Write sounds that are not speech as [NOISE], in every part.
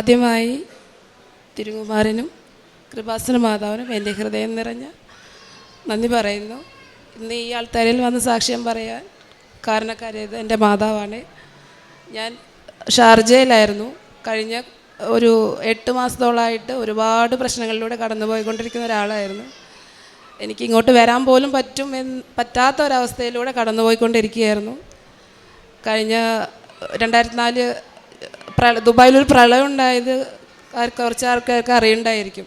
ആദ്യമായി തിരുകുമാരനും കൃപാസന മാതാവിനും എന്റെ ഹൃദയം നിറഞ്ഞ നന്ദി പറയുന്നു. ഇന്ന് ഈ ആൾത്താരിൽ വന്ന് സാക്ഷ്യം പറയാൻ കാരണക്കാരേത് എന്റെ മാതാവാണ്. ഞാൻ ഷാർജയിലായിരുന്നു. കഴിഞ്ഞ ഒരു എട്ട് മാസത്തോളമായിട്ട് ഒരുപാട് പ്രശ്നങ്ങളിലൂടെ കടന്നു പോയിക്കൊണ്ടിരിക്കുന്ന ഒരാളായിരുന്നു. എനിക്ക് ഇങ്ങോട്ട് വരാൻ പോലും പറ്റും എന്ന് പറ്റാത്ത ഒരവസ്ഥയിലൂടെ കടന്നു പോയിക്കൊണ്ടിരിക്കുകയായിരുന്നു കഴിഞ്ഞ രണ്ടായിരത്തി നാല് പ്രള ദുബായിലൊരു പ്രളയം ഉണ്ടായത് കുറച്ച് ആൾക്കാർക്ക് അറിയുണ്ടായിരിക്കും.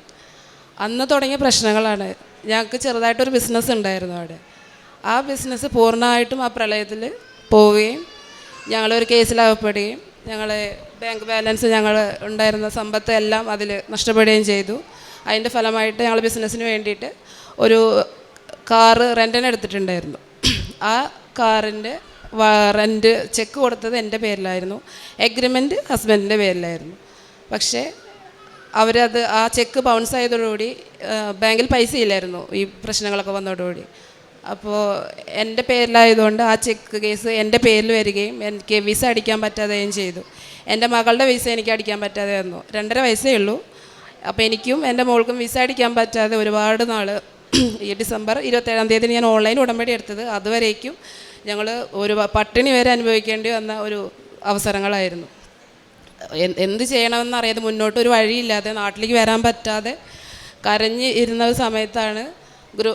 അന്ന് തുടങ്ങിയ പ്രശ്നങ്ങളാണ്. ഞങ്ങൾക്ക് ചെറുതായിട്ടൊരു ബിസിനസ് ഉണ്ടായിരുന്നു അവിടെ. ആ ബിസിനസ് പൂർണമായിട്ടും ആ പ്രളയത്തിൽ പോവുകയും ഞങ്ങളൊരു കേസിലകപ്പെടുകയും ഞങ്ങൾ ബാങ്ക് ബാലൻസ് ഞങ്ങൾ ഉണ്ടായിരുന്ന സമ്പത്ത് എല്ലാം അതിൽ നഷ്ടപ്പെടുകയും ചെയ്തു. അതിന്റെ ഫലമായിട്ട് ഞങ്ങൾ ബിസിനസ്സിന് വേണ്ടിയിട്ട് ഒരു കാറ് റെന്റിന് എടുത്തിട്ടുണ്ടായിരുന്നു. ആ കാറിന്റെ റെന്റ് ചെക്ക് കൊടുത്തത് എന്റെ പേരിലായിരുന്നു. എഗ്രിമെന്റ് ഹസ്ബൻഡിന്റെ പേരിലായിരുന്നു. പക്ഷേ അവരത് ആ ചെക്ക് ബൗൺസ് ആയതോടുകൂടി ബാങ്കിൽ പൈസ ഇല്ലായിരുന്നു ഈ പ്രശ്നങ്ങളൊക്കെ വന്നതോടുകൂടി. അപ്പോൾ എന്റെ പേരിലായതുകൊണ്ട് ആ ചെക്ക് കേസ് എന്റെ പേരിൽ വരികയും എനിക്ക് വിസ അടിക്കാൻ പറ്റാതെയും ചെയ്തു. എന്റെ മകളുടെ വിസ എനിക്ക് അടിക്കാൻ പറ്റാതെ വന്നു. രണ്ടര വയസ്സേ ഉള്ളൂ. അപ്പോൾ എനിക്കും എന്റെ മോൾക്കും വിസ അടിക്കാൻ പറ്റാതെ ഒരുപാട് നാൾ ഈ ഡിസംബർ ഇരുപത്തേഴാം തീയതി ഞാൻ ഓൺലൈൻ ഉടമ്പടി എടുത്തത്. അതുവരേക്കും ഞങ്ങൾ ഒരു പട്ടിണി വരെ അനുഭവിക്കേണ്ടി വന്ന ഒരു അവസരങ്ങളായിരുന്നു. എന്ത് ചെയ്യണമെന്ന് അറിയാതെ മുന്നോട്ട് ഒരു വഴിയില്ലാതെ നാട്ടിലേക്ക് വരാൻ പറ്റാതെ കരഞ്ഞ് ഇരുന്ന സമയത്താണ് ഗ്രൂ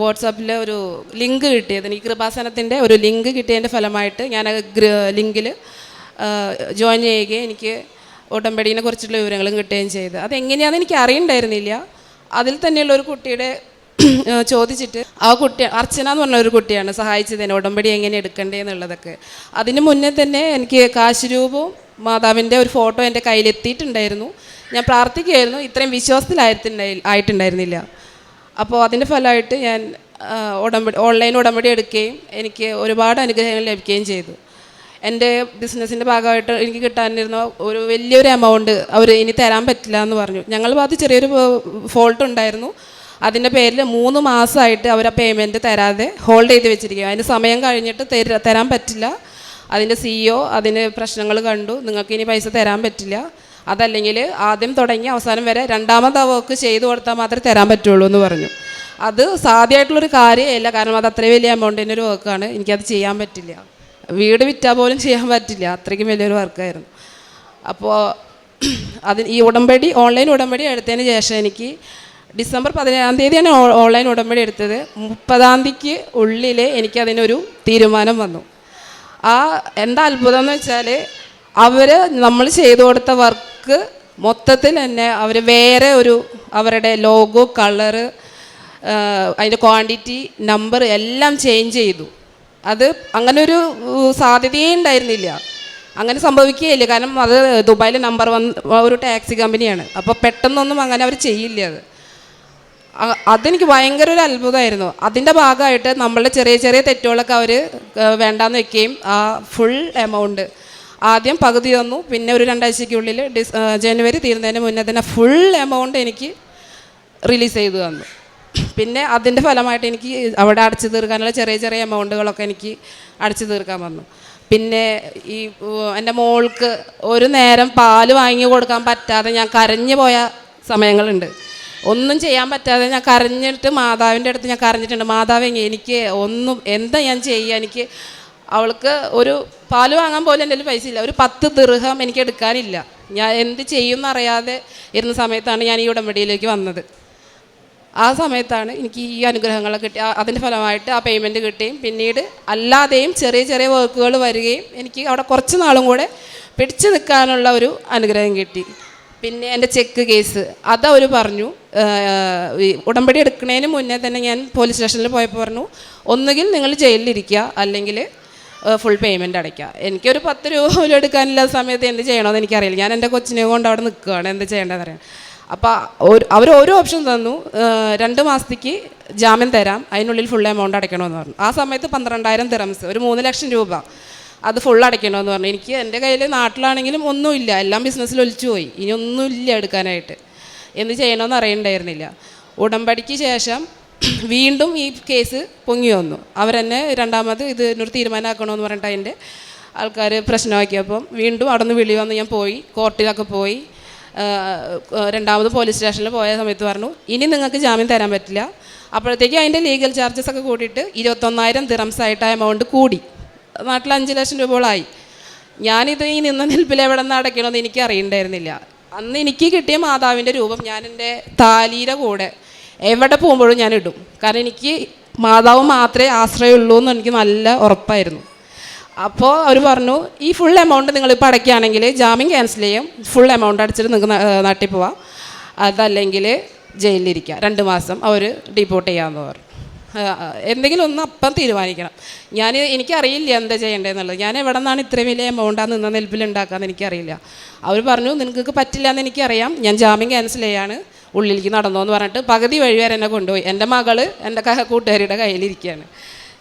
വാട്സാപ്പിൽ ഒരു ലിങ്ക് കിട്ടിയത്. എനിക്ക് കൃപാസനത്തിന്റെ ഒരു ലിങ്ക് കിട്ടിയതിന്റെ ഫലമായിട്ട് ഞാൻ ലിങ്കിൽ ജോയിൻ ചെയ്യുകയും എനിക്ക് ഉടമ്പടീനെ കുറിച്ചുള്ള വിവരങ്ങളും കിട്ടുകയും ചെയ്തു. അതെങ്ങനെയാണെന്ന് എനിക്ക് അറിയണ്ടായിരുന്നില്ല അതിൽ തന്നെയുള്ള ഒരു കുട്ടിയുടെ ചോദിച്ചിട്ട് ആ കുട്ടി അർച്ചന എന്ന് പറഞ്ഞ ഒരു കുട്ടിയാണ് സഹായിച്ചത് എന്നെ ഉടമ്പടി എങ്ങനെ എടുക്കണ്ടേ എന്നുള്ളതൊക്കെ. അതിന് മുന്നേ തന്നെ എനിക്ക് കാശുരൂപവും മാതാവിന്റെ ഒരു ഫോട്ടോ എന്റെ കയ്യിലെത്തിയിട്ടുണ്ടായിരുന്നു. ഞാൻ പ്രാർത്ഥിക്കുകയായിരുന്നു ഇത്രയും വിശ്വാസത്തിലായിട്ടുണ്ടായി ആയിട്ടുണ്ടായിരുന്നില്ല. അപ്പോൾ അതിന്റെ ഫലമായിട്ട് ഞാൻ ഉടമ്പടി ഓൺലൈൻ ഉടമ്പടി എടുക്കുകയും എനിക്ക് ഒരുപാട് അനുഗ്രഹങ്ങൾ ലഭിക്കുകയും ചെയ്തു. എന്റെ ബിസിനസ്സിന്റെ ഭാഗമായിട്ട് എനിക്ക് കിട്ടാനിരുന്ന ഒരു വലിയൊരു എമൗണ്ട് അവർ ഇനി തരാൻ പറ്റില്ല എന്ന് പറഞ്ഞു. ഞങ്ങൾ ഭാഗത്ത് ചെറിയൊരു ഫോൾട്ട് ഉണ്ടായിരുന്നു അതിന്റെ പേരിൽ മൂന്ന് മാസമായിട്ട് അവർ ആ പേയ്മെന്റ് തരാതെ ഹോൾഡ് ചെയ്ത് വെച്ചിരിക്കുക അതിന് സമയം കഴിഞ്ഞിട്ട് തര തരാൻ പറ്റില്ല. അതിന്റെ സിഇഒ അതിന് പ്രശ്നങ്ങൾ കണ്ടു. നിങ്ങൾക്ക് ഇനി പൈസ തരാൻ പറ്റില്ല. അതല്ലെങ്കിൽ ആദ്യം തുടങ്ങി അവസാനം വരെ രണ്ടാമത് വർക്ക് ചെയ്തു കൊടുത്താൽ മാത്രമേ തരാൻ പറ്റുള്ളൂ എന്ന് പറഞ്ഞു. അത് സാധ്യമായിട്ടുള്ളൊരു കാര്യമല്ല. കാരണം അത് അത്രയും വലിയ എമൗണ്ടിന്റെ ഒരു വർക്കാണ് എനിക്കത് ചെയ്യാൻ പറ്റില്ല. വീട് വിറ്റാൽ പോലും ചെയ്യാൻ പറ്റില്ല. അത്രയ്ക്കും വലിയൊരു വർക്കായിരുന്നു അപ്പോൾ അതിന് ഈ ഉടമ്പടി ഓൺലൈൻ ഉടമ്പടി എടുത്തതിന് ശേഷം എനിക്ക് ഡിസംബർ പതിനേഴാം തീയതിയാണ് ഓൺലൈൻ ഉടമ്പടി എടുത്തത്. മുപ്പതാം തീയതിക്ക് ഉള്ളിൽ എനിക്കതിനൊരു തീരുമാനം വന്നു. ആ എന്താ അത്ഭുതം എന്ന് വെച്ചാൽ അവർ നമ്മൾ ചെയ്തു കൊടുത്ത വർക്ക് മൊത്തത്തിൽ തന്നെ അവർ വേറെ ഒരു അവരുടെ ലോഗോ കളറ് അതിന്റെ ക്വാണ്ടിറ്റി നമ്പർ എല്ലാം ചേഞ്ച് ചെയ്തു. അത് അങ്ങനെ ഒരു സാധ്യതയേ ഉണ്ടായിരുന്നില്ല. അങ്ങനെ സംഭവിക്കുകയില്ല. കാരണം അത് ദുബായിലെ നമ്പർ വൺ ഒരു ടാക്സി കമ്പനിയാണ് അപ്പോൾ പെട്ടെന്നൊന്നും അങ്ങനെ അവർ ചെയ്യില്ല അത്. അതെനിക്ക് ഭയങ്കര ഒരു അത്ഭുതമായിരുന്നു. അതിന്റെ ഭാഗമായിട്ട് നമ്മളുടെ ചെറിയ ചെറിയ തെറ്റുകളൊക്കെ അവർ വേണ്ടാന്ന് വെക്കുകയും ആ ഫുൾ എമൗണ്ട് ആദ്യം പകുതി തന്നു. പിന്നെ ഒരു രണ്ടാഴ്ചയ്ക്കുള്ളിൽ ഡിസ് ജനുവരി തീരുന്നതിന് മുന്നേ തന്നെ ഫുൾ എമൗണ്ട് എനിക്ക് റിലീസ് ചെയ്തു തന്നു. പിന്നെ അതിന്റെ ഫലമായിട്ട് എനിക്ക് അവിടെ അടച്ചു തീർക്കാനുള്ള ചെറിയ ചെറിയ എമൗണ്ടുകളൊക്കെ എനിക്ക് അടച്ചു തീർക്കാൻ വന്നു. പിന്നെ ഈ എന്റെ മോൾക്ക് ഒരു നേരം പാൽ വാങ്ങി കൊടുക്കാൻ പറ്റാതെ ഞാൻ കരഞ്ഞു പോയ സമയങ്ങളുണ്ട്. ഒന്നും ചെയ്യാൻ പറ്റാതെ ഞാൻ കരഞ്ഞിട്ട് മാതാവിന്റെ അടുത്ത് ഞാൻ കരഞ്ഞിട്ടുണ്ട്. മാതാവ് എനിക്ക് ഒന്നും എന്താ ഞാൻ ചെയ്യുക എനിക്ക് അവൾക്ക് ഒരു പാൽ വാങ്ങാൻ പോലും എന്റെ പൈസ ഇല്ല. ഒരു പത്ത് ദീർഘം എനിക്ക് എടുക്കാനില്ല. ഞാൻ എന്ത് ചെയ്യും എന്നറിയാതെ ഇരുന്ന സമയത്താണ് ഞാൻ ഈ ഉടമ്പടിയിലേക്ക് വന്നത്. ആ സമയത്താണ് എനിക്ക് ഈ അനുഗ്രഹങ്ങളൊക്കെ കിട്ടി. അതിന്റെ ഫലമായിട്ട് ആ പേയ്മെന്റ് കിട്ടുകയും പിന്നീട് അല്ലാതെയും ചെറിയ ചെറിയ വർക്കുകൾ വരികയും എനിക്ക് അവിടെ കുറച്ച് നാളും കൂടെ പിടിച്ചു നിൽക്കാനുള്ള ഒരു അനുഗ്രഹം കിട്ടി. പിന്നെ എന്റെ ചെക്ക് കേസ്. അതവർ പറഞ്ഞു. ഉടമ്പടി എടുക്കുന്നതിന് മുന്നേ തന്നെ ഞാൻ പോലീസ് സ്റ്റേഷനിൽ പോയപ്പോൾ പറഞ്ഞു ഒന്നുകിൽ നിങ്ങൾ ജയിലിലിരിക്കുക അല്ലെങ്കിൽ ഫുൾ പേയ്മെന്റ് അടയ്ക്കുക. എനിക്കൊരു പത്ത് രൂപ പോലും എടുക്കാനില്ലാത്ത സമയത്ത് എന്ത് ചെയ്യണമെന്ന് എനിക്കറിയില്ല. ഞാൻ എന്റെ കൊച്ചിനെ കൊണ്ട് അവിടെ നിൽക്കുകയാണ് എന്ത് ചെയ്യേണ്ടതെന്ന് അറിയാം അപ്പോൾ അവർ ഓരോ ഓപ്ഷൻ തന്നു. രണ്ട് മാസത്തേക്ക് ജാമ്യം തരാം. അതിനുള്ളിൽ ഫുൾ എമൗണ്ട് അടയ്ക്കണമെന്ന് പറഞ്ഞു. ആ സമയത്ത് പന്ത്രണ്ടായിരം തിറംസ് ഒരു മൂന്ന് ലക്ഷം രൂപ. അത് ഫുൾ അടയ്ക്കണമെന്ന് പറഞ്ഞു. എനിക്ക് എന്റെ കയ്യിൽ നാട്ടിലാണെങ്കിലും ഒന്നുമില്ല. എല്ലാം ബിസിനസ്സിൽ ഒലിച്ചു പോയി. ഇനി ഒന്നുമില്ല എടുക്കാനായിട്ട്. എന്ത് ചെയ്യണമെന്ന് അറിയണ്ടായിരുന്നില്ല. ഉടമ്പടിക്ക് ശേഷം [CLEARS THROAT] വീണ്ടും ഈ കേസ് പൊങ്ങി വന്നു. അവരെന്നെ രണ്ടാമത് ഇത് ഒരു തീരുമാനമാക്കണമെന്ന് പറഞ്ഞിട്ട് അതിന്റെ ആൾക്കാർ പ്രശ്നമാക്കിയപ്പം വീണ്ടും അവിടെ നിന്ന് വിളി വന്ന് ഞാൻ പോയി. കോർട്ടിലൊക്കെ പോയി. രണ്ടാമത് പോലീസ് സ്റ്റേഷനിൽ പോയ സമയത്ത് പറഞ്ഞു ഇനി നിങ്ങൾക്ക് ജാമ്യം തരാൻ പറ്റില്ല. അപ്പോഴത്തേക്കും അതിന്റെ ലീഗൽ ചാർജസ് ഒക്കെ കൂട്ടിയിട്ട് ഇരുപത്തൊന്നായിരം തിറംസായിട്ട് ആ എമൗണ്ട് കൂടി. നാട്ടിൽ അഞ്ച് ലക്ഷം രൂപയോളമായി ഞാനിത് ഈ നിന്ന നിൽപ്പിൽ എവിടെ നിന്ന് അടയ്ക്കണമെന്ന് എനിക്ക് അറിയണ്ടായിരുന്നില്ല അന്ന് എനിക്ക് കിട്ടിയ മാതാവിന്റെ രൂപം ഞാൻ എന്റെ താലീര കൂടെ എവിടെ പോകുമ്പോഴും ഞാൻ ഇടും. കാരണം എനിക്ക് മാതാവ് മാത്രമേ ആശ്രയമുള്ളൂ എന്ന് എനിക്ക് നല്ല ഉറപ്പായിരുന്നു. അപ്പോൾ അവർ പറഞ്ഞു ഈ ഫുൾ എമൗണ്ട് നിങ്ങളിപ്പോൾ അടയ്ക്കുകയാണെങ്കിൽ ജാമ്യം ക്യാൻസൽ ചെയ്യും. ഫുൾ എമൗണ്ട് അടച്ചിട്ട് നിങ്ങൾക്ക് നാട്ടിൽ പോവാം. അതല്ലെങ്കിൽ ജയിലിലിരിക്കുക രണ്ട് മാസം അവർ ഡിപ്പോർട്ട് ചെയ്യാമെന്ന് പറഞ്ഞു. എന്തെങ്കിലും ഒന്ന് അപ്പം തീരുമാനിക്കണം. ഞാൻ എനിക്കറിയില്ല എന്താ ചെയ്യേണ്ടതെന്നുള്ളത്. ഞാൻ എവിടെ നിന്നാണ് ഇത്രയും വലിയ എമൗണ്ട് ആ നിന്ന നെൽപ്പിൽ ഉണ്ടാക്കാമെന്ന് എനിക്കറിയില്ല. അവർ പറഞ്ഞു നിങ്ങൾക്ക് പറ്റില്ല എന്ന് എനിക്കറിയാം. ഞാൻ ജാമ്യം ക്യാൻസൽ ചെയ്യാണ്. ഉള്ളിലേക്ക് നടന്നോ എന്ന് പറഞ്ഞിട്ട് പകുതി വഴി വരെ എന്നെ കൊണ്ടുപോയി. എന്റെ മകൾ എന്റെ കൂട്ടുകാരിയുടെ കയ്യിലിരിക്കുകയാണ്.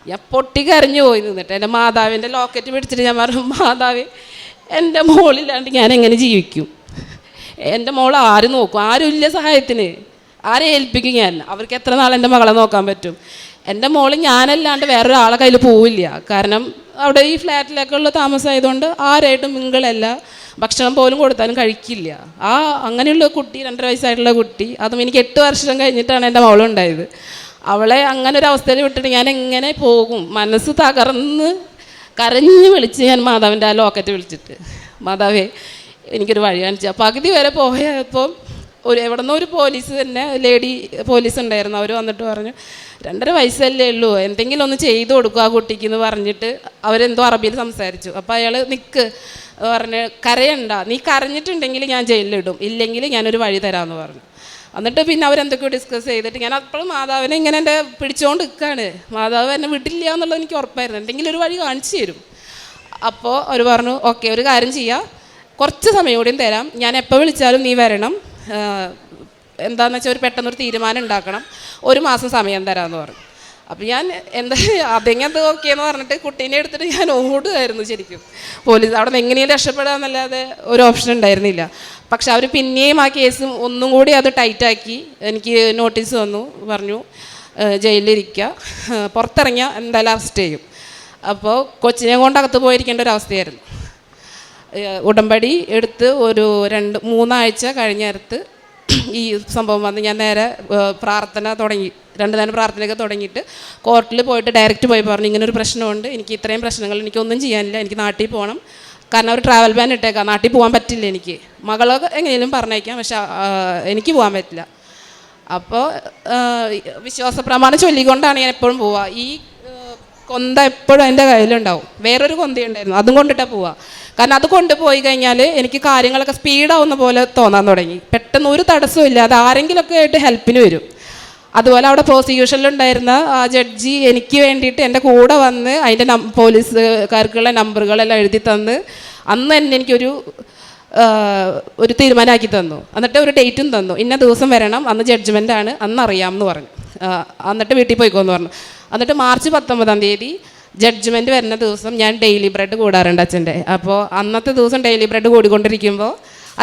ഞാൻ പൊട്ടിക്കരഞ്ഞു പോയി നിന്നിട്ട് എന്റെ മാതാവിന്റെ ലോക്കറ്റ് പിടിച്ചിട്ട് ഞാൻ പറഞ്ഞു മാതാവ് എന്റെ മോളില്ലാണ്ട് ഞാൻ എങ്ങനെ ജീവിക്കും? എന്റെ മോൾ ആര് നോക്കും? ആരും ഇല്ല സഹായത്തിന്. ആരെ ഏൽപ്പിക്കും ഞാൻ അവർക്ക് എത്ര നാൾ എന്റെ മകളെ നോക്കാൻ പറ്റും? എന്റെ മോൾ ഞാനല്ലാണ്ട് വേറൊരാളെ കയ്യിൽ പോവില്ല. കാരണം അവിടെ ഈ ഫ്ലാറ്റിലേക്കുള്ള താമസമായതുകൊണ്ട് ആരായിട്ടും മിങ്കിളല്ല. ഭക്ഷണം പോലും കൊടുത്താലും കഴിക്കില്ല. ആ അങ്ങനെയുള്ള കുട്ടി രണ്ടര വയസ്സായിട്ടുള്ള കുട്ടി അതും എനിക്ക് എട്ട് വർഷം കഴിഞ്ഞിട്ടാണ് എന്റെ മോളുണ്ടായത്. അവളെ അങ്ങനെ ഒരു അവസ്ഥയിൽ വിട്ടിട്ട് ഞാൻ എങ്ങനെ പോകും? മനസ്സ് തകർന്ന് കരഞ്ഞ് വിളിച്ച് ഞാൻ മാതാവിന്റെ ആ ലോക്കറ്റ് വിളിച്ചിട്ട്. മാതാവേ എനിക്കൊരു വഴി കാണിച്ചു പകുതി വരെ പോയപ്പോൾ ഒരു എവിടെ നിന്നോ ഒരു പോലീസ് തന്നെ ലേഡി പോലീസ് ഉണ്ടായിരുന്നു. അവർ വന്നിട്ട് പറഞ്ഞു രണ്ടര വയസ്സല്ലേ ഉള്ളൂ എന്തെങ്കിലും ഒന്ന് ചെയ്തു കൊടുക്കുക ആ കുട്ടിക്ക് എന്ന് പറഞ്ഞിട്ട് അവരെന്തോ അറബിയിൽ സംസാരിച്ചു. അപ്പോൾ അയാൾ നിൽക്ക് പറഞ്ഞ് കരയണ്ട നീ കരഞ്ഞിട്ടുണ്ടെങ്കിൽ ഞാൻ ജയിലിലിടും ഇല്ലെങ്കിൽ ഞാനൊരു വഴി തരാമെന്ന് പറഞ്ഞു. എന്നിട്ട് പിന്നെ അവരെന്തൊക്കെയോ ഡിസ്കസ് ചെയ്തിട്ട് ഞാൻ അപ്പോഴും മാതാവിനെ ഇങ്ങനെ എന്റെ പിടിച്ചുകൊണ്ട് നിൽക്കുകയാണ് മാതാവ് എന്നെ വിട്ടില്ല എന്നുള്ളത് എനിക്ക് ഉറപ്പായിരുന്നു. എന്തെങ്കിലും ഒരു വഴി കാണിച്ചു തരും. അപ്പോൾ അവർ പറഞ്ഞു ഓക്കെ ഒരു കാര്യം ചെയ്യാം. കുറച്ച് സമയം കൂടിയും തരാം. ഞാൻ എപ്പോൾ വിളിച്ചാലും നീ വരണം. എന്താണെന്ന് വെച്ചാൽ ഒരു പെട്ടെന്നൊരു തീരുമാനം ഉണ്ടാക്കണം. ഒരു മാസം സമയം തരാമെന്ന് പറഞ്ഞു. അപ്പം ഞാൻ എന്താ അതെങ്ങനെ ഓക്കെ എന്ന് പറഞ്ഞിട്ട് കുട്ടീനെ എടുത്തിട്ട് ഞാൻ ഓടുമായിരുന്നു ശരിക്കും. പോലീസ് അവിടെ നിന്ന് എങ്ങനെയും രക്ഷപ്പെടാമെന്നല്ലാതെ ഒരു ഓപ്ഷൻ ഉണ്ടായിരുന്നില്ല. പക്ഷെ അവർ പിന്നെയും ആ കേസ് ഒന്നും കൂടി അത് ടൈറ്റാക്കി എനിക്ക് നോട്ടീസ് വന്നു പറഞ്ഞു ജയിലിലിരിക്കുക പുറത്തിറങ്ങിയാൽ എന്തായാലും അറസ്റ്റ് ചെയ്യും. അപ്പോൾ കൊച്ചിനെ കൊണ്ട് അകത്ത് പോയിരിക്കേണ്ട ഒരു അവസ്ഥയായിരുന്നു. ഉടമ്പടി എടുത്ത് ഒരു രണ്ട് മൂന്നാഴ്ച കഴിഞ്ഞടുത്ത് ഈ സംഭവം വന്ന് ഞാൻ നേരെ പ്രാർത്ഥന തുടങ്ങി. രണ്ട് നേരം പ്രാർത്ഥനയൊക്കെ തുടങ്ങിയിട്ട് കോർട്ടിൽ പോയിട്ട് ഡയറക്റ്റ് പോയി പറഞ്ഞു ഇങ്ങനെ ഒരു പ്രശ്നമുണ്ട്. എനിക്ക് ഇത്രയും പ്രശ്നങ്ങൾ എനിക്കൊന്നും ചെയ്യാനില്ല. എനിക്ക് നാട്ടിൽ പോകണം. കാരണം ഒരു ട്രാവൽ ബാൻ ഇട്ടേക്കാം. നാട്ടിൽ പോകാൻ പറ്റില്ല എനിക്ക്. മകളൊക്കെ എങ്ങനെയും പറഞ്ഞേക്കാം. പക്ഷെ എനിക്ക് പോകാൻ പറ്റില്ല. അപ്പോൾ വിശ്വാസ പ്രമാണം ചൊല്ലിക്കൊണ്ടാണ് ഞാൻ എപ്പോഴും പോവുക ഈ കൊന്ത എപ്പോഴും എന്റെ കയ്യിലുണ്ടാവും. വേറൊരു കൊന്തയുണ്ടായിരുന്നു. അതും കൊണ്ടിട്ടാണ് പോവുക കാരണം അത് കൊണ്ടുപോയി കഴിഞ്ഞാൽ എനിക്ക് കാര്യങ്ങളൊക്കെ സ്പീഡാവുന്ന പോലെ തോന്നാൻ തുടങ്ങി. പെട്ടെന്ന് ഒരു തടസ്സവും ഇല്ല. അത് ആരെങ്കിലുമൊക്കെ ആയിട്ട് ഹെൽപ്പിന് വരും. അതുപോലെ അവിടെ പ്രോസിക്യൂഷനിലുണ്ടായിരുന്ന ആ ജഡ്ജി എനിക്ക് വേണ്ടിയിട്ട് എന്റെ കൂടെ വന്ന് അതിന്റെ നം പോലീസുകാർക്കുള്ള നമ്പറുകളെല്ലാം എഴുതി തന്ന് അന്ന് തന്നെ എനിക്കൊരു ഒരു തീരുമാനമാക്കി തന്നു. എന്നിട്ട് ഒരു ഡേറ്റും തന്നു. ഇന്ന ദിവസം വരണം അന്ന് ജഡ്ജ്മെന്റ് ആണ് അന്ന് അറിയാമെന്ന് പറഞ്ഞു. എന്നിട്ട് വീട്ടിൽ പോയിക്കോന്ന് പറഞ്ഞു. എന്നിട്ട് മാർച്ച് പത്തൊമ്പതാം തീയതി ജഡ്ജ്മെന്റ് വരുന്ന ദിവസം ഞാൻ ഡെയിലി ബ്രെഡ് കൂടാറുണ്ട് അച്ഛന്റെ. അപ്പോൾ അന്നത്തെ ദിവസം ഡെയിലി ബ്രെഡ് കൂടിക്കൊണ്ടിരിക്കുമ്പോൾ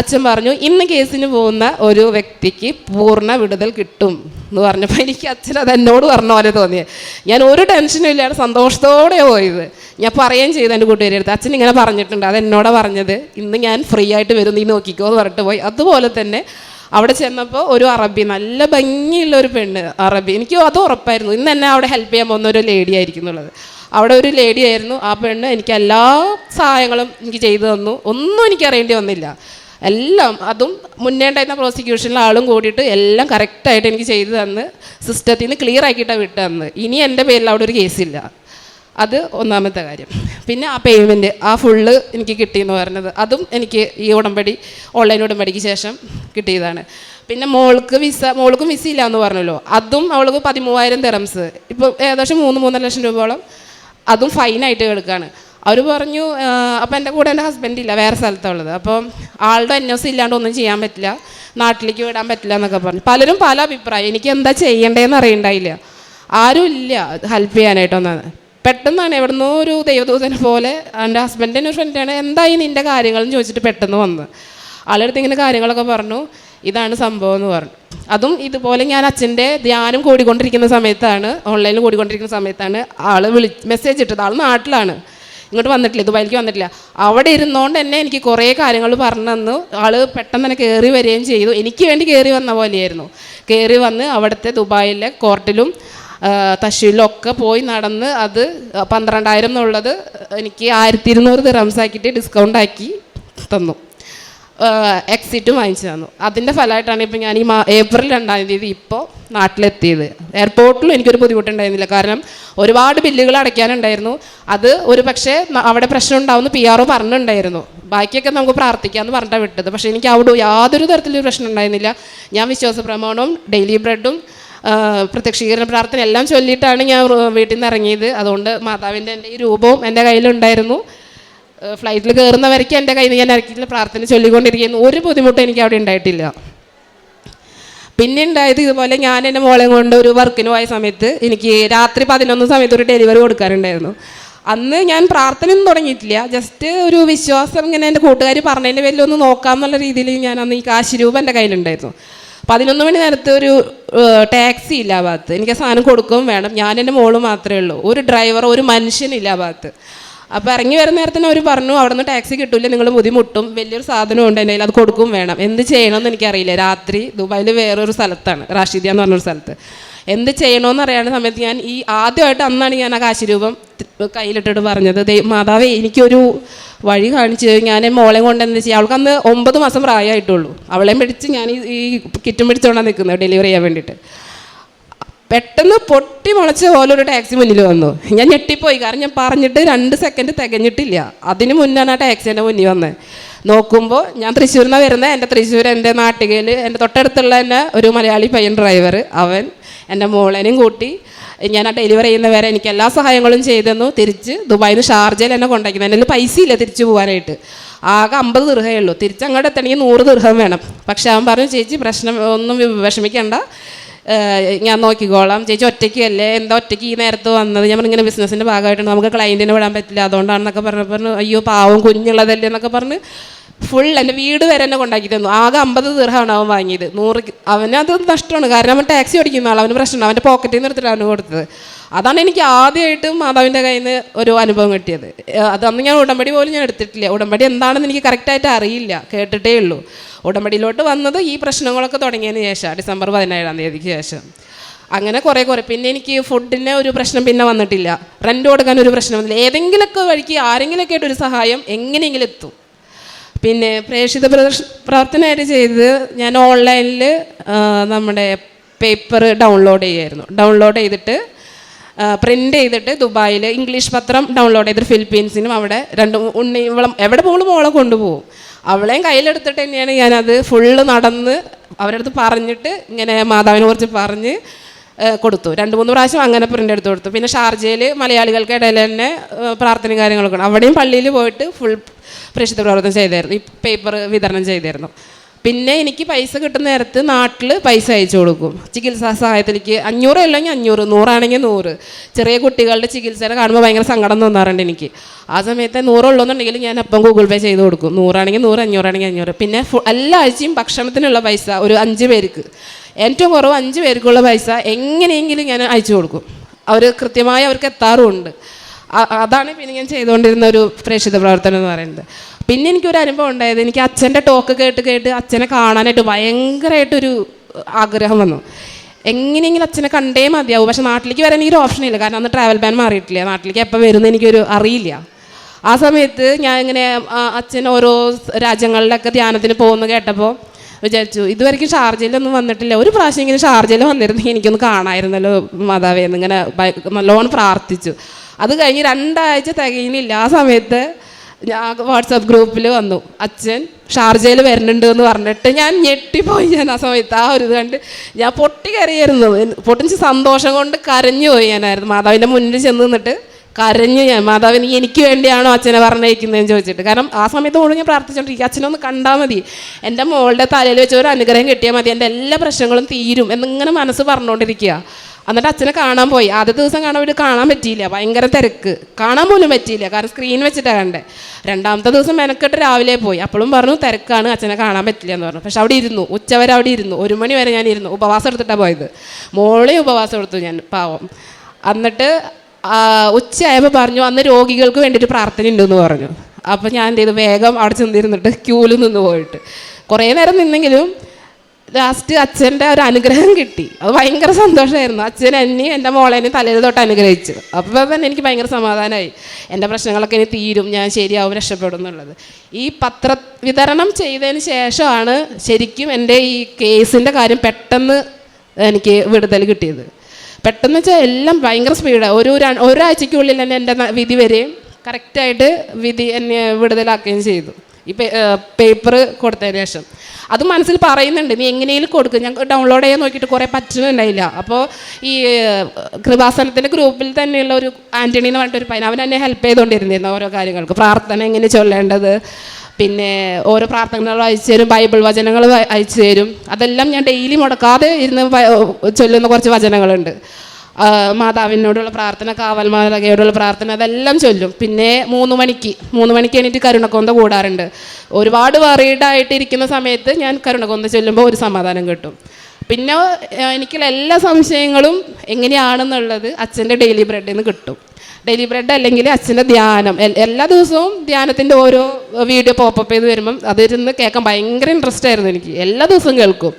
അച്ഛൻ പറഞ്ഞു ഇന്ന് കേസിന് പോകുന്ന ഒരു വ്യക്തിക്ക് പൂർണ വിടുതൽ കിട്ടും. എന്ന് പറഞ്ഞപ്പോൾ എനിക്ക് അച്ഛൻ അത് എന്നോട് പറഞ്ഞ പോലെ തോന്നിയത് ഞാൻ ഒരു ടെൻഷനും ഇല്ലാതെ സന്തോഷത്തോടെ പോയത്. ഞാൻ പറയുകയും ചെയ്തു എന്റെ കൂട്ടുകാരി അടുത്ത്. അച്ഛൻ ഇങ്ങനെ പറഞ്ഞിട്ടുണ്ട്. അത് എന്നോട് പറഞ്ഞത്. ഇന്ന് ഞാൻ ഫ്രീ ആയിട്ട് വരും നീ നോക്കിക്കോ എന്ന് പറഞ്ഞിട്ട് പോയി. അതുപോലെ തന്നെ അവിടെ ചെന്നപ്പോൾ ഒരു അറബി നല്ല ഭംഗിയുള്ള ഒരു പെണ്ണ് അറബി. എനിക്ക് അത് ഉറപ്പായിരുന്നു. ഇന്ന് എന്നെ അവിടെ ഹെൽപ്പ് ചെയ്യാൻ പോകുന്ന ഒരു ലേഡി ആയിരിക്കും എന്നുള്ളത്. അവിടെ ഒരു ലേഡി ആയിരുന്നു. ആ പെണ്ണ് എനിക്ക് എല്ലാ സഹായങ്ങളും എനിക്ക് ചെയ്തു തന്നു. ഒന്നും എനിക്ക് അറിയേണ്ടി വന്നില്ല. എല്ലാം അതും മുന്നേ ഉണ്ടായിരുന്ന പ്രോസിക്യൂഷനിൽ ആളും കൂടിയിട്ട് എല്ലാം കറക്റ്റായിട്ട് എനിക്ക് ചെയ്തു തന്ന്. സിസ്റ്റത്തിൽ നിന്ന് ക്ലിയർ ആക്കിയിട്ടാണ് വിട്ടു തന്നത്. ഇനി എന്റെ പേരിൽ അവിടെ ഒരു കേസില്ല അത് ഒന്നാമത്തെ കാര്യം. പിന്നെ ആ പേയ്മെന്റ് ആ ഫുള്ള് എനിക്ക് കിട്ടിയെന്ന് പറഞ്ഞത്. അതും എനിക്ക് ഈ ഉടമ്പടി ഓൺലൈൻ ഉടമ്പടിക്ക് ശേഷം കിട്ടിയതാണ്. പിന്നെ മോൾക്ക് വിസ മോൾക്കും വിസ ഇല്ല എന്ന് പറഞ്ഞല്ലോ. അതും അവൾക്ക് പതിമൂവായിരം തെറംസ് ഇപ്പോൾ ഏകദേശം മൂന്ന് മൂന്നര ലക്ഷം രൂപയോളം അതും ഫൈനായിട്ട് കിടക്കുകയാണ് അവർ പറഞ്ഞു അപ്പോൾ എന്റെ കൂടെ എന്റെ ഹസ്ബൻഡ് ഇല്ല വേറെ സ്ഥലത്തുള്ളത്. അപ്പോൾ ആളുടെ എസ് ഇല്ലാണ്ട് ഒന്നും ചെയ്യാൻ പറ്റില്ല നാട്ടിലേക്ക് വിടാൻ പറ്റില്ല എന്നൊക്കെ പറഞ്ഞു. പലരും പല അഭിപ്രായം എനിക്ക് എന്താ ചെയ്യേണ്ടതെന്ന് അറിയണ്ടായില്ല. ആരും ഇല്ല ഹെൽപ്പ് ചെയ്യാനായിട്ടൊന്നാണ് പെട്ടെന്നാണ് എവിടുന്നോ ഒരു ദൈവദൂതനെ പോലെ എന്റെ ഹസ്ബൻഡിന്റെ ഒരു ഫ്രണ്ടാണ് എന്തായി നിന്റെ കാര്യങ്ങളെന്ന് ചോദിച്ചിട്ട് പെട്ടെന്ന് വന്ന് ആളെടുത്ത് ഇങ്ങനെ കാര്യങ്ങളൊക്കെ പറഞ്ഞു. ഇതാണ് സംഭവം എന്ന് പറഞ്ഞു. അതും ഇതുപോലെ ഞാൻ അച്ഛന്റെ ധ്യാനം കൂടിക്കൊണ്ടിരിക്കുന്ന സമയത്താണ് ഓൺലൈനിൽ കൂടിക്കൊണ്ടിരിക്കുന്ന സമയത്താണ് ആൾ വിളി മെസ്സേജ് ഇട്ടത്. ആൾ നാട്ടിലാണ്. ഇങ്ങോട്ട് വന്നിട്ടില്ല ദുബായിലേക്ക് വന്നിട്ടില്ല. അവിടെ ഇരുന്നുകൊണ്ട് തന്നെ എനിക്ക് കുറേ കാര്യങ്ങൾ പറഞ്ഞു ആൾ പെട്ടെന്ന് തന്നെ കയറി വരികയും ചെയ്തു. എനിക്ക് വേണ്ടി കയറി വന്ന പോലെയായിരുന്നു. കയറി വന്ന് അവിടുത്തെ ദുബായിലെ കോർട്ടിലും തശീലൊക്കെ പോയി നടന്ന് അത് പന്ത്രണ്ടായിരം എന്നുള്ളത് എനിക്ക് ആയിരത്തി ഇരുന്നൂറ് ദിറംസാക്കിയിട്ട് ഡിസ്കൗണ്ട് ആക്കി തന്നു. എക്സിറ്റും വാങ്ങിച്ചു തന്നു. അതിന്റെ ഫലമായിട്ടാണ് ഇപ്പം ഞാൻ ഈ ഏപ്രിൽ രണ്ടാം തീയതി ഇപ്പോൾ നാട്ടിലെത്തിയത്. എയർപോർട്ടിലും എനിക്കൊരു ബുദ്ധിമുട്ടുണ്ടായിരുന്നില്ല. കാരണം ഒരുപാട് ബില്ലുകൾ അടയ്ക്കാനുണ്ടായിരുന്നു. അത് ഒരു പക്ഷേ അവിടെ പ്രശ്നം ഉണ്ടാവുമെന്ന് പി ആർ ഒ പറഞ്ഞിട്ടുണ്ടായിരുന്നു. ബാക്കിയൊക്കെ നമുക്ക് പ്രാർത്ഥിക്കാമെന്ന് പറഞ്ഞിട്ടാണ് വിട്ടത്. പക്ഷേ എനിക്ക് അവിടെ യാതൊരു തരത്തിലൊരു പ്രശ്നം ഉണ്ടായിരുന്നില്ല ഞാൻ വിശ്വാസ പ്രമാണവും ഡെയിലി ബ്രെഡും പ്രത്യക്ഷീകരണ പ്രാർത്ഥന എല്ലാം ചൊല്ലിയിട്ടാണ് ഞാൻ വീട്ടിൽ നിന്ന് ഇറങ്ങിയത്. അതുകൊണ്ട് മാതാവിന്റെ എന്റെ ഈ രൂപവും എന്റെ കയ്യിലുണ്ടായിരുന്നു. ഫ്ലൈറ്റിൽ കയറുന്നവരേക്കും എന്റെ കയ്യിൽ ഞാൻ ഇറക്കിയിട്ട് പ്രാർത്ഥന ചൊല്ലിക്കൊണ്ടിരിക്കുന്നു. ഒരു ബുദ്ധിമുട്ടും എനിക്ക് അവിടെ ഉണ്ടായിട്ടില്ല. പിന്നെ ഉണ്ടായത് ഇതുപോലെ ഞാൻ എന്റെ മോളെ കൊണ്ട് ഒരു വർക്കിന് പോയ സമയത്ത് എനിക്ക് രാത്രി പതിനൊന്ന് സമയത്ത് ഒരു ഡെലിവറി കൊടുക്കാറുണ്ടായിരുന്നു. അന്ന് ഞാൻ പ്രാർത്ഥനയൊന്നും തുടങ്ങിയിട്ടില്ല. ജസ്റ്റ് ഒരു വിശ്വാസം ഇങ്ങനെ എന്റെ കൂട്ടുകാർ പറഞ്ഞതിന്റെ പേരിൽ ഒന്ന് നോക്കാം എന്നുള്ള രീതിയിൽ ഞാൻ അന്ന് ഈ കാശ് രൂപ എന്റെ കയ്യിലുണ്ടായിരുന്നു. പതിനൊന്ന് മണി നേരത്തെ ഒരു ടാക്സി ഇല്ല ആ ഭാഗത്ത്. എനിക്ക് സാധനം കൊടുക്കുകയും വേണം. ഞാൻ എന്റെ മോൾ മാത്രമേ ഉള്ളൂ. ഒരു ഡ്രൈവർ ഒരു മനുഷ്യനില്ല ആ ഭാഗത്ത്. അപ്പോൾ ഇറങ്ങി വരുന്ന നേരത്തെ അവർ പറഞ്ഞു അവിടെ നിന്ന് ടാക്സി കിട്ടില്ല നിങ്ങൾ ബുദ്ധിമുട്ടും വലിയൊരു സാധനം ഉണ്ട് എന്റെ അത് കൊടുക്കും വേണം. എന്ത് ചെയ്യണമെന്ന് എനിക്കറിയില്ല. രാത്രി ദുബായിൽ വേറൊരു സ്ഥലത്താണ് റാഷിദിയ എന്ന് പറഞ്ഞൊരു സ്ഥലത്ത്. എന്ത് ചെയ്യണമെന്ന് അറിയാൻ സമയത്ത് ഞാൻ ഈ ആദ്യമായിട്ട് അന്നാണ് ഞാൻ ആ കാശിരൂപം കയ്യിലിട്ടിട്ട് പറഞ്ഞത്. മാതാവേ എനിക്കൊരു വഴി കാണിച്ച് ഞാൻ മോളെ കൊണ്ട് എന്ത് ചെയ്യുക അവൾക്ക് അന്ന് ഒമ്പത് മാസം പ്രായമായിട്ടുള്ളൂ. അവളെയും പിടിച്ച് ഞാൻ ഈ കിറ്റും പിടിച്ചോണ്ടാണ് നിൽക്കുന്നത് ഡെലിവറി ചെയ്യാൻ വേണ്ടിയിട്ട്. പെട്ടെന്ന് പൊട്ടി മുളച്ച പോലെ ഒരു ടാക്സി മുന്നിൽ വന്നു. ഞാൻ ഞെട്ടിപ്പോയി. കാരണം ഞാൻ പറഞ്ഞിട്ട് രണ്ട് സെക്കൻഡ് തികഞ്ഞിട്ടില്ല. അതിന് മുന്നാണ് ആ ടാക്സി എന്റെ മുന്നിൽ വന്നത് നോക്കുമ്പോൾ ഞാൻ തൃശ്ശൂരിൽ നിന്ന് വരുന്നത് എന്റെ തൃശ്ശൂർ എന്റെ നാട്ടികയിൽ എന്റെ തൊട്ടടുത്തുള്ള എന്റെ ഒരു മലയാളി പയ്യൻ ഡ്രൈവർ അവൻ എന്റെ മോളേനും കൂട്ടി ഞാൻ ആ ഡെലിവറി ചെയ്യുന്നവരെ എനിക്ക് എല്ലാ സഹായങ്ങളും ചെയ്തെന്നു തിരിച്ച് ദുബായിൽ നിന്ന് ഷാർജയിൽ എന്നെ കൊണ്ടാക്കി എന്റെ പൈസ ഇല്ല തിരിച്ചു പോകാനായിട്ട് ആകെ അമ്പത് ദീർഘമേ ഉള്ളൂ. തിരിച്ചങ്ങോട്ട് എത്തണമെങ്കിൽ നൂറ് ദീർഘം വേണം. പക്ഷെ അവൻ പറഞ്ഞു ചേച്ചി പ്രശ്നം ഒന്നും വിഷമിക്കേണ്ട. ഞാൻ നോക്കിക്കോളാം. ചേച്ചി ഒറ്റയ്ക്ക് അല്ലേ? എന്താ ഒറ്റയ്ക്ക് ഈ നേരത്ത് വന്നത്? ഞാൻ ഇങ്ങനെ ബിസിനസ്സിന്റെ ഭാഗമായിട്ടുണ്ട് നമുക്ക് ക്ലയന്റിനെ വിടാൻ പറ്റില്ല. അതുകൊണ്ടാണെന്നൊക്കെ പറഞ്ഞപ്പോൾ പറഞ്ഞു അയ്യോ പാവം കുഞ്ഞുള്ളതല്ലേ എന്നൊക്കെ പറഞ്ഞ് ഫുൾ എന്റെ വീട് വരെ എന്നെ കൊണ്ടാക്കി തന്നു. ആകെ അമ്പത് ദീർഘമാണ് അവൻ വാങ്ങിയത്. നൂറ് അവനത് നഷ്ടമാണ്. കാരണം അവൻ ടാക്സി ഓടിക്കുന്ന ആൾ അവന് പ്രശ്നമാണ് അവന്റെ പോക്കറ്റിൽ നിന്ന് എടുത്തിട്ട് അവന് കൊടുത്തത്. അതാണ് എനിക്ക് ആദ്യമായിട്ട് മാതാവിന്റെ കയ്യിൽ നിന്ന് ഒരു അനുഭവം കിട്ടിയത്. ഏഹ് അത് അന്ന് ഞാൻ ഉടമ്പടി പോലും ഞാൻ എടുത്തിട്ടില്ല. ഉടമ്പടി എന്താണെന്ന് എനിക്ക് കറക്റ്റായിട്ട് അറിയില്ല. കേട്ടിട്ടേ ഉള്ളൂ. ഉടമ്പടിയിലോട്ട് വന്നത് ഈ പ്രശ്നങ്ങളൊക്കെ തുടങ്ങിയതിന് ശേഷം ഡിസംബർ പതിനേഴാം തീയതിക്ക് ശേഷം. അങ്ങനെ കുറേ കുറേ. പിന്നെ എനിക്ക് ഫുഡിന് ഒരു പ്രശ്നം പിന്നെ വന്നിട്ടില്ല. റെന്റ് കൊടുക്കാൻ ഒരു പ്രശ്നം വന്നില്ല. ഏതെങ്കിലുമൊക്കെ വഴിക്ക് ആരെങ്കിലുമൊക്കെ ആയിട്ട് ഒരു സഹായം എങ്ങനെയെങ്കിലും എത്തും. പിന്നെ പ്രേക്ഷിത പ്രവർത്തനമായിട്ട് ചെയ്തത് ഞാൻ ഓൺലൈനിൽ നമ്മുടെ പേപ്പർ ഡൗൺലോഡ് ചെയ്യുമായിരുന്നു ഡൗൺലോഡ് ചെയ്തിട്ട് പ്രിന്റ് ചെയ്തിട്ട് ദുബായിൽ ഇംഗ്ലീഷ് പത്രം ഡൗൺലോഡ് ചെയ്തിട്ട് ഫിലിപ്പീൻസിനും അവിടെ രണ്ട് ഉണ്ണി ഇവളം എവിടെ പോകുമ്പോൾ മോളെ കൊണ്ടുപോകും. അവളെയും കയ്യിലെടുത്തിട്ട് തന്നെയാണ് ഞാനത് ഫുള്ള് നടന്ന് അവരടുത്ത് പറഞ്ഞിട്ട് ഇങ്ങനെ മാതാവിനെ കുറിച്ച് പറഞ്ഞ് കൊടുത്തു. രണ്ട് മൂന്ന് പ്രാവശ്യം അങ്ങനെ പ്രിന്റ് എടുത്ത് കൊടുത്തു. പിന്നെ ഷാർജയിൽ മലയാളികൾക്ക് ഇടയിൽ തന്നെ പ്രാർത്ഥനയും കാര്യങ്ങളൊക്കെ അവിടെയും പള്ളിയിൽ പോയിട്ട് ഫുൾ പ്രേക്ഷിത പ്രവർത്തനം ചെയ്തായിരുന്നു. ഈ പേപ്പർ വിതരണം ചെയ്തായിരുന്നു. പിന്നെ എനിക്ക് പൈസ കിട്ടുന്ന നേരത്ത് നാട്ടിൽ പൈസ അയച്ചു കൊടുക്കും. ചികിത്സാ സഹായത്തിലേക്ക് അഞ്ഞൂറ് അല്ലെങ്കിൽ അഞ്ഞൂറ് നൂറാണെങ്കിൽ നൂറ്. ചെറിയ കുട്ടികളുടെ ചികിത്സയുടെ കാണുമ്പോൾ ഭയങ്കര സങ്കടം തോന്നാറുണ്ട് എനിക്ക്. ആ സമയത്ത് നൂറുള്ളൂന്നുണ്ടെങ്കിൽ ഞാൻ അപ്പം ഗൂഗിൾ പേ ചെയ്ത് കൊടുക്കും. നൂറാണെങ്കിൽ നൂറ് അഞ്ഞൂറാണെങ്കിൽ അഞ്ഞൂറ്. പിന്നെ എല്ലാ ആഴ്ചയും ഭക്ഷണത്തിനുള്ള പൈസ ഒരു അഞ്ച് പേർക്ക്. ഏറ്റവും കുറവ് അഞ്ച് പേർക്കുള്ള പൈസ എങ്ങനെയെങ്കിലും ഞാൻ അയച്ചു കൊടുക്കും. അവർ കൃത്യമായി അവർക്ക് എത്താറുമുണ്ട്. അതാണ് പിന്നെ ഞാൻ ചെയ്തുകൊണ്ടിരുന്ന ഒരു പ്രേക്ഷിത പ്രവർത്തനം എന്ന് പറയുന്നത്. പിന്നെ എനിക്കൊരു അനുഭവം ഉണ്ടായത് എനിക്ക് അച്ഛന്റെ ടോക്ക് കേട്ട് കേട്ട് അച്ഛനെ കാണാനായിട്ട് ഭയങ്കരമായിട്ടൊരു ആഗ്രഹം വന്നു. എങ്ങനെയെങ്കിലും അച്ഛനെ കണ്ടേ മതിയാവും. പക്ഷെ നാട്ടിലേക്ക് വരാൻ എനിക്കൊരു ഓപ്ഷൻ ഇല്ല. കാരണം അന്ന് ട്രാവൽ ബാൻ മാറിയിട്ടില്ല. നാട്ടിലേക്ക് എപ്പോൾ വരുന്നത് എനിക്കൊരു അറിയില്ല. ആ സമയത്ത് ഞാൻ ഇങ്ങനെ അച്ഛൻ ഓരോ രാജ്യങ്ങളിലൊക്കെ ധ്യാനത്തിന് പോകുന്നു കേട്ടപ്പോൾ വിചാരിച്ചു ഇതുവരെയ്ക്കും ഷാർജയിലൊന്നും വന്നിട്ടില്ല. ഒരു പ്രാവശ്യം ഇങ്ങനെ ഷാർജയിൽ വന്നിരുന്നെങ്കിൽ എനിക്കൊന്ന് കാണാമായിരുന്നല്ലോ മാതാവേ ഇങ്ങനെ നല്ലോണം പ്രാർത്ഥിച്ചു. അത് കഴിഞ്ഞ് രണ്ടാഴ്ച തികയുന്നില്ല. ആ സമയത്ത് ഞാൻ വാട്സാപ്പ് ഗ്രൂപ്പിൽ വന്നു. അച്ഛൻ ഷാർജയിൽ വരുന്നുണ്ട് എന്ന് പറഞ്ഞിട്ട് ഞാൻ ഞെട്ടിപ്പോയി. ഞാൻ ആ സമയത്ത് ആ ഒരു കണ്ട് ഞാൻ പൊട്ടി കരയായിരുന്നു. പൊട്ടിച്ച് സന്തോഷം കൊണ്ട് കരഞ്ഞു പോയി ഞാനായിരുന്നു. മാതാവിന്റെ മുന്നിൽ ചെന്ന് നിന്നിട്ട് കരഞ്ഞു ഞാൻ. മാതാവിന് എനിക്ക് വേണ്ടിയാണോ അച്ഛനെ പറഞ്ഞയക്കുന്നതെന്ന് ചോദിച്ചിട്ട്? കാരണം ആ സമയത്ത് മുഴുവൻ ഞാൻ പ്രാർത്ഥിച്ചോണ്ടിരിക്കും അച്ഛനൊന്ന് കണ്ടാൽ മതി. എന്റെ മോളുടെ തലയിൽ വെച്ച് ഒരു അനുഗ്രഹം കിട്ടിയാൽ മതി. എന്റെ എല്ലാ പ്രശ്നങ്ങളും തീരും. എന്നിങ്ങനെ മനസ്സ് പറഞ്ഞുകൊണ്ടിരിക്കുക എന്നിട്ട് അച്ഛനെ കാണാൻ പോയി. ആദ്യ ദിവസം കാണാൻ വേണ്ടി കാണാൻ പറ്റിയില്ല. ഭയങ്കര തിരക്ക്. കാണാൻ പോലും പറ്റിയില്ല. കാരണം സ്ക്രീൻ വെച്ചിട്ടാണ് കണ്ടേ. രണ്ടാമത്തെ ദിവസം മെനക്കെട്ട് രാവിലെ പോയി. അപ്പോഴും പറഞ്ഞു തിരക്കാണ്. അച്ഛനെ കാണാൻ പറ്റില്ല എന്ന് പറഞ്ഞു. പക്ഷെ അവിടെ ഇരുന്നു. ഉച്ചവരെ അവിടെ ഇരുന്നു. ഒരു മണി വരെ ഞാൻ ഇരുന്നു. ഉപവാസം എടുത്തിട്ടാണ് പോയത്. മോളെ ഉപവാസം എടുത്തു ഞാൻ പാവം. എന്നിട്ട് ഉച്ചയായപ്പോൾ പറഞ്ഞു അന്ന് രോഗികൾക്ക് വേണ്ടിയിട്ട് പ്രാർത്ഥന ഉണ്ടെന്ന് പറഞ്ഞു. അപ്പോൾ ഞാൻ എന്ത് ചെയ്തു? വേഗം അവിടെ ചെന്നിരുന്നിട്ട് ക്യൂവിൽ നിന്ന് പോയിട്ട്. കുറേ നേരം നിന്നെങ്കിലും ലാസ്റ്റ് അച്ഛന്റെ ഒരു അനുഗ്രഹം കിട്ടി. അത് ഭയങ്കര സന്തോഷമായിരുന്നു അച്ഛൻ എന്നെയും എന്റെ മോളേനെയും തലയിൽ തൊട്ട് അനുഗ്രഹിച്ചു അപ്പോൾ തന്നെ എനിക്ക് ഭയങ്കര സമാധാനമായി എന്റെ പ്രശ്നങ്ങളൊക്കെ ഇനി തീരും ഞാൻ ശരിയാവും രക്ഷപ്പെടും എന്നുള്ളത്. ഈ പത്ര വിതരണം ചെയ്തതിന് ശേഷമാണ് ശരിക്കും എന്റെ ഈ കേസിന്റെ കാര്യം പെട്ടെന്ന് എനിക്ക് വിടുതൽ കിട്ടിയത്. പെട്ടെന്ന് വെച്ചാൽ എല്ലാം ഭയങ്കര സ്പീഡാണ് ഒരു ഒരാഴ്ചയ്ക്കുള്ളിൽ തന്നെ എന്റെ വിധി വരെയും കറക്റ്റായിട്ട് വിധി എന്നെ വിടുതലാക്കുകയും ചെയ്തു. ഈ പേപ്പർ കൊടുത്തതിന് ശേഷം. അത് മനസ്സിൽ പറയുന്നുണ്ട് നീ എങ്ങനെയും കൊടുക്കും. ഞങ്ങൾക്ക് ഡൗൺലോഡ് ചെയ്യാൻ നോക്കിയിട്ട് കുറേ പറ്റുന്നുണ്ടായില്ല. അപ്പോൾ ഈ കൃപാസനത്തിന്റെ ഗ്രൂപ്പിൽ തന്നെയുള്ള ഒരു ആന്റണി എന്ന് പറഞ്ഞിട്ട് ഒരു പയ്യൻ അവൻ എന്നെ ഹെൽപ്പ് ചെയ്തുകൊണ്ടിരുന്നിരുന്നു ഓരോ കാര്യങ്ങൾക്ക്. പ്രാർത്ഥന എങ്ങനെ ചൊല്ലേണ്ടത്? പിന്നെ ഓരോ പ്രാർത്ഥനകൾ അയച്ചു തരും ബൈബിൾ വചനങ്ങൾ അയച്ചു തരും. അതെല്ലാം ഞാൻ ഡെയിലി മുടക്കാതെ ഇരുന്ന് ചൊല്ലുന്ന കുറച്ച് വചനങ്ങളുണ്ട്. മാതാവിനോടുള്ള പ്രാർത്ഥന കാവൽ മാതകയോടുള്ള പ്രാർത്ഥന അതെല്ലാം ചൊല്ലും. പിന്നെ മൂന്ന് മണിക്ക് മൂന്ന് മണിക്ക് എണീറ്റ് കരുണക്കൊന്ത കൂടാറുണ്ട്. ഒരുപാട് വറീഡായിട്ടിരിക്കുന്ന സമയത്ത് ഞാൻ കരുണക്കൊന്ത ചൊല്ലുമ്പോൾ ഒരു സമാധാനം കിട്ടും. പിന്നെ എനിക്കുള്ള എല്ലാ സംശയങ്ങളും എങ്ങനെയാണെന്നുള്ളത് അച്ഛന്റെ ഡെയിലി ബ്രെഡിൽ നിന്ന് കിട്ടും. ഡെയിലി ബ്രെഡ് അല്ലെങ്കിൽ അച്ഛന്റെ ധ്യാനം. എല്ലാ ദിവസവും ധ്യാനത്തിന്റെ ഓരോ വീഡിയോ പോപ്പപ്പ് ചെയ്ത് വരുമ്പം അതിരുന്ന് കേൾക്കാൻ ഭയങ്കര ഇൻട്രസ്റ്റ് ആയിരുന്നു എനിക്ക്. എല്ലാ ദിവസവും കേൾക്കും.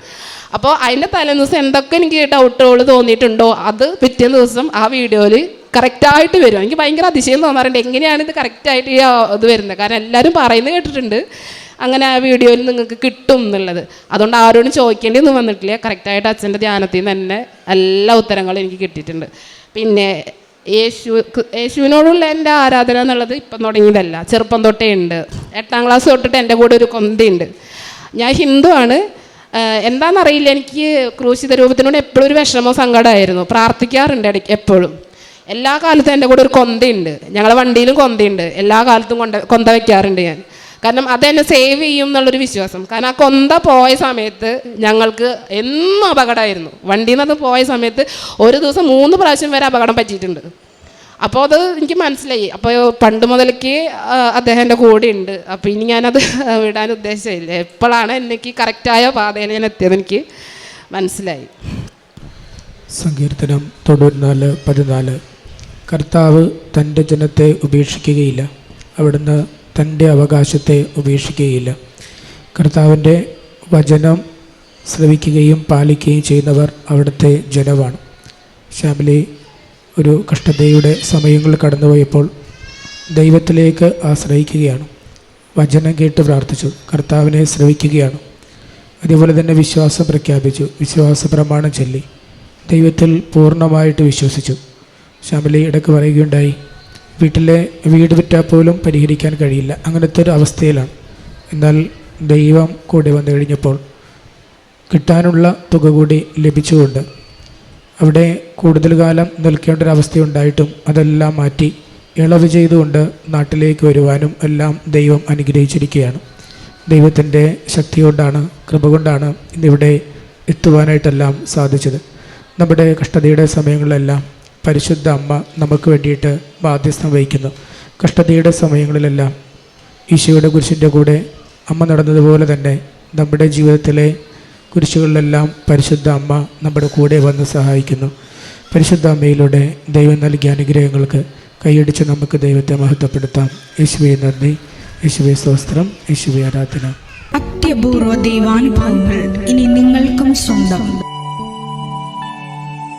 അപ്പോൾ അതിന്റെ തലേ ദിവസം എന്തൊക്കെ എനിക്ക് ഡൗട്ടുകൾ തോന്നിയിട്ടുണ്ടോ അത് പിറ്റേ ദിവസം ആ വീഡിയോയിൽ കറക്റ്റായിട്ട് വരും. എനിക്ക് ഭയങ്കര അതിശയം തോന്നാറുണ്ട്. എങ്ങനെയാണ് ഇത് കറക്റ്റായിട്ട് ഈ ഇത് വരുന്നത്? കാരണം എല്ലാവരും പറയുന്നത് കേട്ടിട്ടുണ്ട് അങ്ങനെ ആ വീഡിയോയിൽ നിങ്ങൾക്ക് കിട്ടും എന്നുള്ളത്. അതുകൊണ്ട് ആരോടും ചോദിക്കേണ്ടി ഒന്നും വന്നിട്ടില്ല. കറക്റ്റായിട്ട് അച്ഛന്റെ ധ്യാനത്തിൽ നിന്ന് തന്നെ എല്ലാ ഉത്തരങ്ങളും എനിക്ക് കിട്ടിയിട്ടുണ്ട്. പിന്നെ യേശു യേശുവിനോടുള്ള എന്റെ ആരാധന എന്നുള്ളത് ഇപ്പം തുടങ്ങിയതല്ല. ചെറുപ്പം തൊട്ടേ ഉണ്ട്. എട്ടാം ക്ലാസ് തൊട്ടിട്ട് എന്റെ കൂടെ ഒരു കൊന്തയുണ്ട് ഞാൻ ഹിന്ദുവാണ് എന്താണെന്നറിയില്ല എനിക്ക് ക്രൂശിത രൂപത്തിനോട് എപ്പോഴും ഒരു വിഷമോ സങ്കടമായിരുന്നു പ്രാർത്ഥിക്കാറുണ്ട് ഇടയ്ക്ക് എപ്പോഴും. എല്ലാ കാലത്തും എന്റെ കൂടെ ഒരു കൊന്തയുണ്ട്. ഞങ്ങളെ വണ്ടിയിലും കൊന്തയുണ്ട്. എല്ലാ കാലത്തും കൊണ്ട കൊന്ത വയ്ക്കാറുണ്ട് ഞാൻ. കാരണം അതെന്നെ സേവ് ചെയ്യും എന്നുള്ളൊരു വിശ്വാസം. കാരണം ആ കൊന്ത പോയ സമയത്ത് ഞങ്ങൾക്ക് എന്നും അപകടമായിരുന്നു. വണ്ടിയിൽ നിന്ന് അത് പോയ സമയത്ത് ഒരു ദിവസം മൂന്ന് പ്രാവശ്യം വരെ അപകടം പറ്റിയിട്ടുണ്ട്. അപ്പോൾ അത് എനിക്ക് മനസ്സിലായി. അപ്പോൾ പണ്ട് മുതലേക്ക് ആ, അദ്ദേഹം എന്റെ കൂടെ ഉണ്ട് അപ്പോൾ ഇനി ഞാനത് [LAUGHS] വിടാൻ ഉദ്ദേശിച്ചില്ല എപ്പോഴാണ് എനിക്ക് കറക്റ്റായ പാതയിൽ ഞാൻ എത്തിയത് എനിക്ക് മനസ്സിലായി. സങ്കീർത്തനം തൊണ്ണൂറ്റിനാല് പതിനാല്. കർത്താവ് തന്റെ ജനത്തെ ഉപേക്ഷിക്കുകയില്ല. അവിടുന്ന് തന്റെ അവകാശത്തെ ഉപേക്ഷിക്കുകയില്ല. കർത്താവിന്റെ വചനം ശ്രവിക്കുകയും പാലിക്കുകയും ചെയ്യുന്നവർ അവിടുത്തെ ജനമാണ്. ശ്യാമിലി ഒരു കഷ്ടതയുടെ സമയങ്ങൾ കടന്നുപോയപ്പോൾ ദൈവത്തിലേക്ക് ആശ്രയിക്കുകയാണ്. വചനം കേട്ട് പ്രാർത്ഥിച്ചു. കർത്താവിനെ ശ്രവിക്കുകയാണ്. അതുപോലെ തന്നെ വിശ്വാസം പ്രഖ്യാപിച്ചു. വിശ്വാസ പ്രമാണം ചൊല്ലി. ദൈവത്തിൽ പൂർണമായിട്ട് വിശ്വസിച്ചു. ശ്യാമലി ഇടയ്ക്ക് പറയുകയുണ്ടായി വീട്ടിലെ വീട് വിറ്റാൽ പോലും പരിഹരിക്കാൻ കഴിയില്ല. അങ്ങനത്തെ ഒരു അവസ്ഥയിലാണ്. എന്നാൽ ദൈവം കൂടെ വന്നു കഴിഞ്ഞപ്പോൾ കിട്ടാനുള്ള തുക കൂടി ലഭിച്ചുകൊണ്ട് അവിടെ കൂടുതൽ കാലം നിൽക്കേണ്ട ഒരു അവസ്ഥയുണ്ടായിട്ടും അതെല്ലാം മാറ്റി ഇളവ് ചെയ്തുകൊണ്ട് നാട്ടിലേക്ക് വരുവാനും എല്ലാം ദൈവം അനുഗ്രഹിച്ചിരിക്കുകയാണ്. ദൈവത്തിന്റെ ശക്തി കൊണ്ടാണ് കൃപ കൊണ്ടാണ് ഇന്നിവിടെ എത്തുവാനായിട്ടെല്ലാം സാധിച്ചത്. നമ്മുടെ കഷ്ടതയുടെ സമയങ്ങളിലെല്ലാം പരിശുദ്ധ അമ്മ നമുക്ക് വേണ്ടിയിട്ട് ബാധ്യസ്ഥം വഹിക്കുന്നു. കഷ്ടതയുടെ സമയങ്ങളിലെല്ലാം ഈശോയുടെ കുരിശിന്റെ കൂടെ അമ്മ നടന്നതുപോലെ തന്നെ നമ്മുടെ ജീവിതത്തിലെ കുരിശുകളിലെല്ലാം പരിശുദ്ധ അമ്മ നമ്മുടെ കൂടെ വന്ന് സഹായിക്കുന്നു. പരിശുദ്ധ അമ്മയിലൂടെ ദൈവം നൽകിയ അനുഗ്രഹങ്ങൾക്ക് കൈയടിച്ച് നമുക്ക് ദൈവത്തെ മഹത്വപ്പെടുത്താം. യേശുവെ നന്ദി. യേശുവെ സ്വസ്ത്രം യേശുവെ ആരാധന. അത്യപൂർവ ദൈവാനുഭവങ്ങൾ ഇനി നിങ്ങൾക്കും സ്വന്തം.